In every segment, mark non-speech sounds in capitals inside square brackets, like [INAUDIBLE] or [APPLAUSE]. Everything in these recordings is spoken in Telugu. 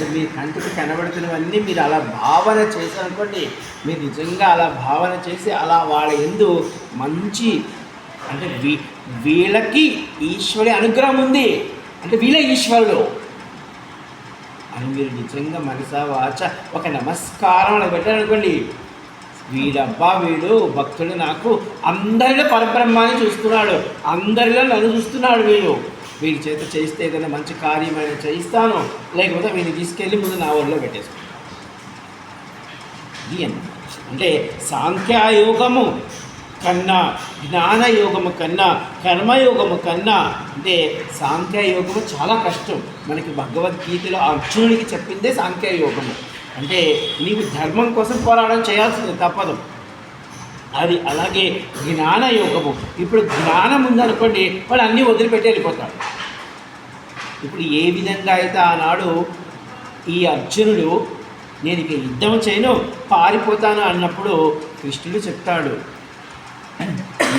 అసలు మీ కంటికి కనబడుతున్నవన్నీ మీరు అలా భావన చేశారనుకోండి మీరు నిజంగా అలా భావన చేసి అలా వాళ్ళ ఎందు మంచి అంటే వీ వీళ్ళకి ఈశ్వరి అనుగ్రహం ఉంది. అంటే వీళ్ళ ఈశ్వరుడు అని మీరు నిజంగా మనసా వాచ ఒక నమస్కారం అని పెట్టారనుకోండి వీడబ్బా వీడు భక్తుడు నాకు అందరిలో పరబ్రహ్మాన్ని చూస్తున్నాడు. అందరిలో నన్ను చూస్తున్నాడు వీడు. వీరి చేత చేయిస్తే ఏదైనా మంచి కార్యం చేయిస్తాను. లేకపోతే వీరిని తీసుకెళ్ళి ముందు నా ఒళ్ళో పెట్టేసుకుంటాను అంటే సాంఖ్యాయోగము కన్నా జ్ఞానయోగము కన్నా కర్మయోగము కన్నా అంటే సాంఖ్యయోగము చాలా కష్టం. మనకి భగవద్గీతలో అర్జునుడికి చెప్పిందే సాంఖ్యయోగము. అంటే నీవు ధర్మం కోసం పోరాటం చేయాల్సింది తప్పదు. అది అలాగే జ్ఞానయోగము. ఇప్పుడు జ్ఞానం ఉందనుకోండి వాడు అన్నీ వదిలిపెట్టి వెళ్ళిపోతాడు. ఇప్పుడు ఏ విధంగా అయితే ఆనాడు ఈ అర్జునుడు నేను ఇక యుద్ధం చేయను పారిపోతాను అన్నప్పుడు కృష్ణుడు చెప్తాడు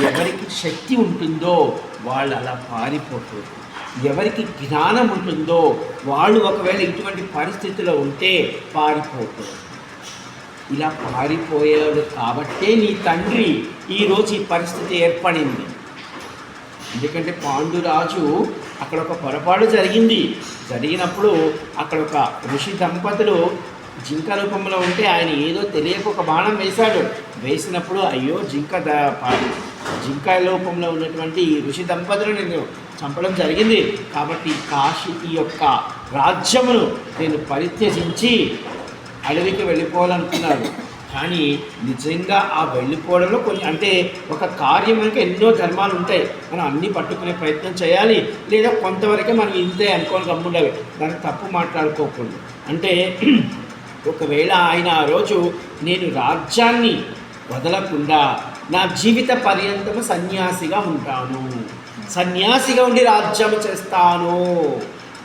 ఎవరికి శక్తి ఉంటుందో వాళ్ళు అలా పారిపోతారు. ఎవరికి జ్ఞానం ఉంటుందో వాళ్ళు ఒకవేళ ఇటువంటి పరిస్థితిలో ఉంటే పారిపోతారు. ఇలా పారిపోయాడు కాబట్టే నీ తండ్రి ఈరోజు ఈ పరిస్థితి ఏర్పడింది. ఎందుకంటే పాండురాజు అక్కడ ఒక పొరపాటు జరిగింది. జరిగినప్పుడు అక్కడ ఒక ఋషి దంపతులు జింక రూపంలో ఉంటే ఆయన ఏదో తెలియక ఒక బాణం వేశాడు. వేసినప్పుడు అయ్యో జింక ద జింక రూపంలో ఉన్నటువంటి ఈ ఋషి దంపతులు నేను చంపడం జరిగింది. కాబట్టి కాశీ ఈ యొక్క రాజ్యమును నేను పరిత్యజించి అడవికి వెళ్ళిపోవాలనుకున్నాడు కానీ నిజంగా ఆ వెళ్ళిపోవడంలో కొన్ని అంటే ఒక కార్యం వెనుక ఎన్నో ధర్మాలు ఉంటాయి. మనం అన్నీ పట్టుకునే ప్రయత్నం చేయాలి. లేదా కొంతవరకే మనం ఇంతే అనుకోని గమ్ముండాలి దాన్ని తప్పు మాట్లాడుకోకూడదు. అంటే [CLEARS THROAT] ఒకవేళ ఆయన ఆ రోజు నేను రాజ్యాన్ని వదలకుండా నా జీవిత పర్యంతము సన్యాసిగా ఉంటాను. సన్యాసిగా ఉండి రాజ్యం చేస్తాను.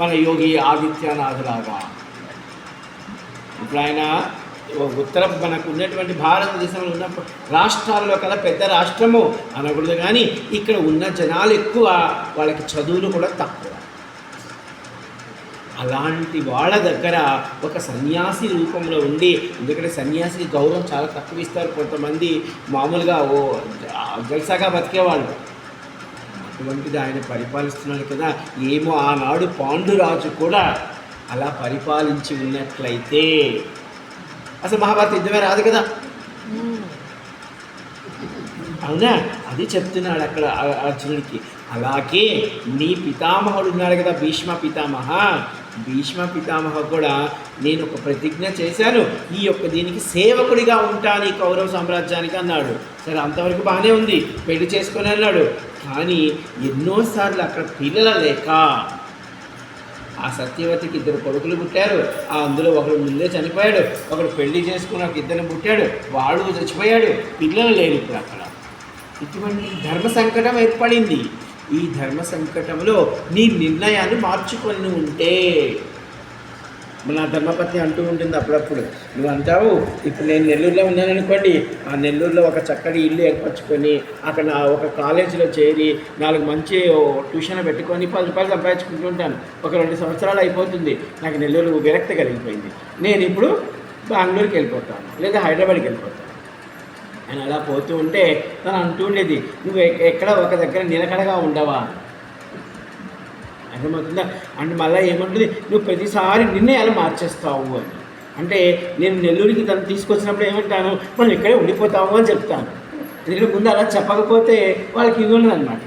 మన యోగి ఆదిత్యనాథ్ లాగా ఇప్పుడు ఆయన ఉత్తర మనకు ఉన్నటువంటి భారతదేశంలో ఉన్న రాష్ట్రాల్లో కదా పెద్ద రాష్ట్రము అనకూడదు కానీ ఇక్కడ ఉన్న జనాలు ఎక్కువ వాళ్ళకి చదువులు కూడా తక్కువ. అలాంటి వాళ్ళ దగ్గర ఒక సన్యాసి రూపంలో ఉండి ఎందుకంటే సన్యాసికి గౌరవం చాలా తక్కువ ఇస్తారు కొంతమంది మామూలుగా ఓ జల్సాగా బతికేవాళ్ళు. అటువంటిది ఆయన పరిపాలిస్తున్నాడు కదా ఏమో ఆనాడు పాండురాజు కూడా అలా పరిపాలించి ఉన్నట్లయితే అసలు మహాభారత యుద్ధమే రాదు కదా. అవునా? అది చెప్తున్నాడు అక్కడ అర్జునుడికి. అలాగే నీ పితామహుడు ఉన్నాడు కదా భీష్మ పితామహ. భీష్మ పితామహ కూడా నేను ఒక ప్రతిజ్ఞ చేశాను. ఈ యొక్క దీనికి సేవకుడిగా ఉంటాను ఈ కౌరవ సామ్రాజ్యానికి అన్నాడు. సరే అంతవరకు బాగానే ఉంది. పెళ్ళి చేసుకొని అన్నాడు. కానీ ఎన్నోసార్లు అక్కడ పిల్లల లేక ఆ సత్యవతికి ఇద్దరు కొడుకులు పుట్టారు. ఆ అందులో ఒకడు ముందే చనిపోయాడు. ఒకడు పెళ్ళి చేసుకుని ఒక ఇద్దరు పుట్టాడు. వాడు చచ్చిపోయాడు. పిల్లలు లేరు ఇప్పుడు అక్కడ. ఇటువంటి ధర్మ సంకటం ఏర్పడింది. ఈ ధర్మ సంకటంలో నీ నిర్ణయాన్ని మార్చుకొని ఉంటే నా ధర్మపత్ని అంటూ ఉంటుంది అప్పుడప్పుడు. నువ్వు అంటావు ఇప్పుడు నేను నెల్లూరులో ఉన్నాను అనుకోండి ఆ నెల్లూరులో ఒక చక్కటి ఇల్లు ఏర్పరచుకొని అక్కడ నా ఒక కాలేజీలో చేరి నాలుగు మంచి ట్యూషన్ పెట్టుకొని పది రూపాయలు సంపాదించుకుంటూ ఉంటాను. ఒక రెండు సంవత్సరాలు అయిపోతుంది. నాకు నెల్లూరు విరక్తి కలిగిపోయింది. నేను ఇప్పుడు బెంగళూరుకి వెళ్ళిపోతాను లేదా హైదరాబాద్కి వెళ్ళిపోతాను. అని అలా పోతూ ఉంటే తను అంటూ ఉండేది నువ్వు ఎక్కడ ఒక దగ్గర నిలకడగా ఉండవా? అర్థమవుతుందా? అంటే మళ్ళీ ఏమంటుంది? నువ్వు ప్రతిసారి నిర్ణయాలు మార్చేస్తావు? అని. అంటే నేను నెల్లూరుకి తను తీసుకొచ్చినప్పుడు ఏమంటాను మనం ఇక్కడే ఉండిపోతాము అని చెప్తాను. ఎందుకంటే ముందు అలా చెప్పకపోతే వాళ్ళకి ఇది ఉండదు అనమాట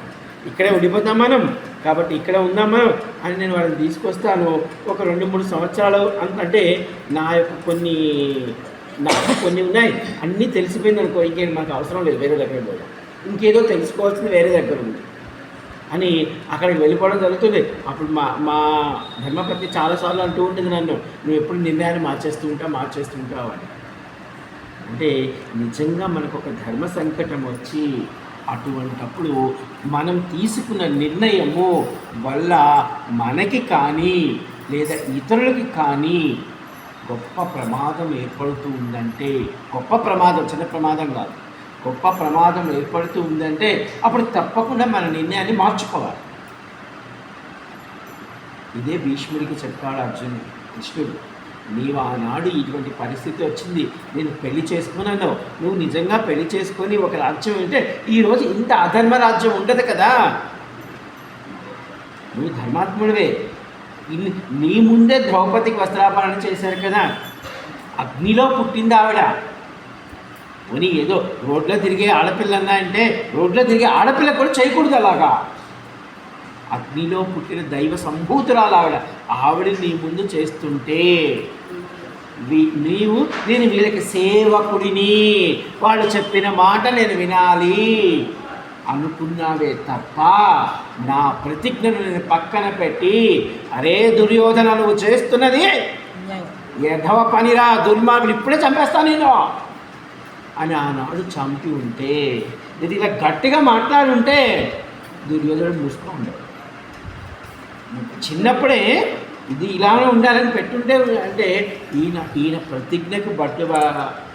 ఇక్కడే ఉండిపోతాం మనం కాబట్టి ఇక్కడ ఉందాం మనం అని నేను వాళ్ళని తీసుకొస్తాను. ఒక రెండు మూడు సంవత్సరాలు అంటే నా యొక్క కొన్ని నాకు కొన్ని ఉన్నాయి. అన్నీ తెలిసిపోయింది అనుకో ఇంకేం మాకు అవసరం లేదు. వేరే దగ్గర పోయి ఇంకేదో తెలుసుకోవాల్సింది వేరే దగ్గర ఉంది. అని అక్కడికి వెళ్ళిపోవడం జరుగుతుంది. అప్పుడు మా మా ధర్మపతి చాలాసార్లు అంటూ ఉంటుంది నన్ను నువ్వు ఎప్పుడు నిర్ణయాన్ని మార్చేస్తూ ఉంటావు మార్చేస్తూ ఉంటావు అని. అంటే నిజంగా మనకు ఒక ధర్మ సంకటం వచ్చి అటువంటప్పుడు మనం తీసుకున్న నిర్ణయము వల్ల మనకి కానీ లేదా ఇతరులకి కానీ గొప్ప ప్రమాదం ఏర్పడుతూ ఉందంటే గొప్ప ప్రమాదం చిన్న ప్రమాదం కాదు. గొప్ప ప్రమాదం ఏర్పడుతూ ఉందంటే అప్పుడు తప్పకుండా మన నిర్ణయాన్ని మార్చుకోవాలి. ఇదే భీష్ముడికి చెప్పాడు అర్జునుడు. కృష్ణుడు నీవు ఆనాడు ఇటువంటి పరిస్థితి వచ్చింది నేను పెళ్ళి చేసుకున్నాను. నువ్వు నిజంగా పెళ్ళి చేసుకొని ఒక రాజ్యం ఉంటే ఈరోజు ఇంత అధర్మ రాజ్యం ఉండదు కదా. నువ్వు ధర్మాత్ముడివే. నీ ముందే ద్రౌపదికి వస్త్రాపరణ చేశారు కదా. అగ్నిలో పుట్టింది ఆవిడ. పోనీ ఏదో రోడ్లో తిరిగే ఆడపిల్లన్నా అంటే రోడ్లో తిరిగే ఆడపిల్ల కూడా చేయకూడదు అలాగా. అగ్నిలో పుట్టిన దైవ సంభూతురాలు ఆవిడ. ఆవిడ నీ ముందు చేస్తుంటే నీవు నేను వీళ్ళకి సేవకుడిని. వాళ్ళు చెప్పిన మాట నేను వినాలి. అనుకున్నావే తప్ప నా ప్రతిజ్ఞను నేను పక్కన పెట్టి అరే దుర్యోధన నువ్వు చేస్తున్నది యథవ పనిరా దుర్మార్గుడు ఇప్పుడే చంపేస్తా నేను అని ఆనాడు చంపి ఉంటే ఇది ఇలా గట్టిగా మాట్లాడుంటే దుర్యోధనుడు మూసుకో ఉండడు చిన్నప్పుడే ఇది ఇలానే ఉండాలని పెట్టుంటే అంటే ఈయన ఈయన ప్రతిజ్ఞకు బట్టు